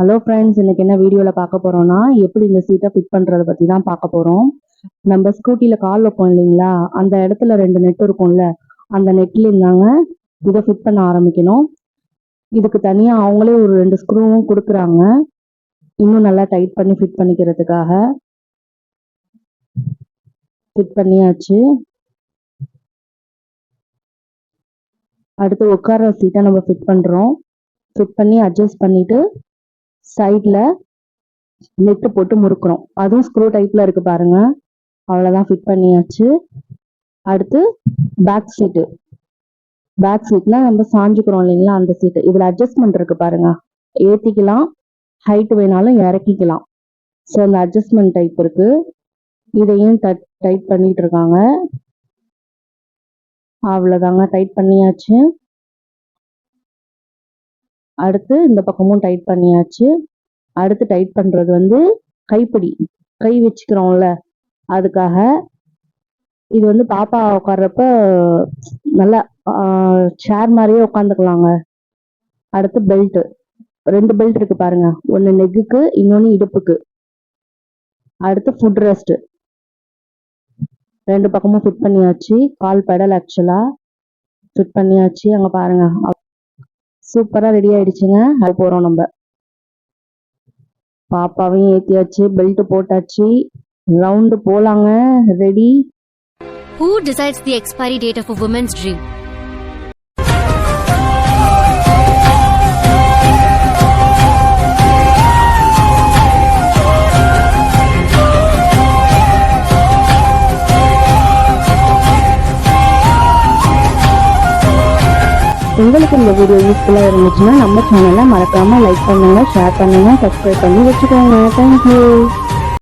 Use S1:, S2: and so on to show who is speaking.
S1: Hello friends இன்னைக்கு என்ன வீடியோவில் பார்க்க போகிறோம்னா எப்படி இந்த சீட்டை ஃபிட் பண்ணுறதை பற்றி தான் பார்க்க போகிறோம் நம்ம ஸ்கூட்டியில் கால் வைப்போம் இல்லைங்களா? அந்த இடத்துல ரெண்டு நெட் இருக்கும்ல அந்த நெட்டில் இருந்தாங்க இதை ஃபிட் பண்ண ஆரம்பிக்கணும். இதுக்கு தனியாக அவங்களே ஒரு ரெண்டு ஸ்க்ரூவும் கொடுக்குறாங்க. இன்னும் நல்லா டைட் பண்ணி ஃபிட் பண்ணிக்கிறதுக்காக. ஃபிட் பண்ணியாச்சு. அடுத்து உட்கார சீட்டை நம்ம ஃபிட் பண்ணுறோம் ஃபிட் பண்ணி அட்ஜஸ்ட் பண்ணிவிட்டு சைடில் நெட்டு போட்டு முறுக்குறோம். அதுவும் ஸ்க்ரூ டைப்பில் இருக்கு பாருங்க. அவ்வளோதான் ஃபிட் பண்ணியாச்சு. அடுத்து பேக் சீட்டு பேக் சீட்னா நம்ம சாஞ்சுக்கிறோம் இல்லைங்களா அந்த சீட்டு இதில் அட்ஜஸ்ட்மெண்ட் இருக்கு பாருங்க. ஏற்றிக்கலாம் ஹைட் வேணாலும் இறக்கிக்கலாம். ஸோ அந்த அட்ஜஸ்ட்மெண்ட் டைப் இருக்கு. இதையும் டைட் பண்ணிட்டு இருக்காங்க. அவ்வளோதாங்க டைட் பண்ணியாச்சு. அடுத்து இந்த பக்கமும் டைட் பண்ணியாச்சு. அடுத்து டைட் பண்ணுறது வந்து கைப்பிடி கை வச்சுக்கிறோம்ல அதுக்காக இது வந்து பாப்பா உட்கார்றப்ப நல்லா ஷேர் மாதிரியே உட்காந்துக்கலாங்க அடுத்து பெல்ட்டு ரெண்டு பெல்ட் இருக்கு பாருங்க. ஒன்று நெக்குக்கு இன்னொன்று இடுப்புக்கு. அடுத்து ஃபுட் ரெஸ்ட் ரெண்டு பக்கமும் ஃபிட் பண்ணியாச்சு. கால் பெடல் ஆக்சுவலாக ஃபிட் பண்ணியாச்சு. அங்கே பாருங்க. சூப்பரா ரெடி ஆயிடுச்சுங்க. அது போறோம் நம்ம. பாப்பாவையும் ஏத்தியாச்சு பெல்ட் போட்டாச்சு. ரவுண்டு போலாங்க. Ready
S2: Who decides the expiry date of a woman's dream?
S1: உங்களுக்கு இந்த வீடியோ யூஸ்ஃபுல்லாக இருந்துச்சுன்னா நம்ம சேனலை மறக்காமல் லைக் பண்ணுங்கள் ஷேர் பண்ணுங்க சப்ஸ்கிரைப் பண்ணி வச்சுக்கோங்க. தேங்க்யூ